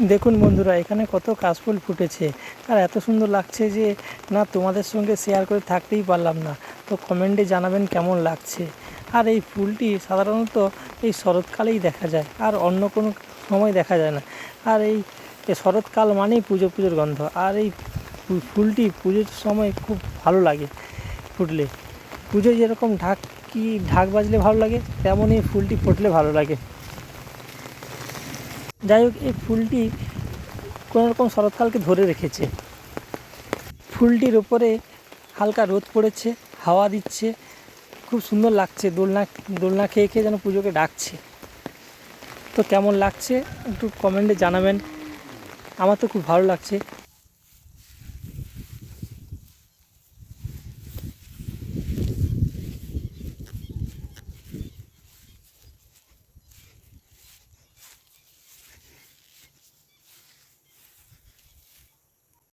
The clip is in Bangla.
দেখুন বন্ধুরা, এখানে কত কাশফুল ফুটেছে। আর এত সুন্দর লাগছে যে, না, তোমাদের সঙ্গে শেয়ার করে থাকতেই পারলাম না। তো কমেন্টে জানাবেন কেমন লাগছে। আর এই ফুলটি সাধারণত এই শরৎকালেই দেখা যায়, আর অন্য কোনো সময় দেখা যায় না। আর এই শরৎকাল মানেই পুজো, পুজোর গন্ধ। আর এই ফুলটি পুজোর সময় খুব ভালো লাগে ফুটলে। পুজোয় যেরকম ঢাক, কি ঢাক বাজলে ভালো লাগে, তেমনই ফুলটি ফুটলে ভালো লাগে। যাই হোক, এই ফুলটি কোনো রকম শরৎকালকে ধরে রেখেছে। ফুলটির ওপরে হালকা রোদ পড়েছে, হাওয়া দিচ্ছে, খুব সুন্দর লাগছে, দোলনা দোলনা খেয়ে খেয়ে যেন পুজোকে ডাকছে। তো কেমন লাগছে একটু কমেন্টে জানাবেন। আমার তো খুব ভালো লাগছে।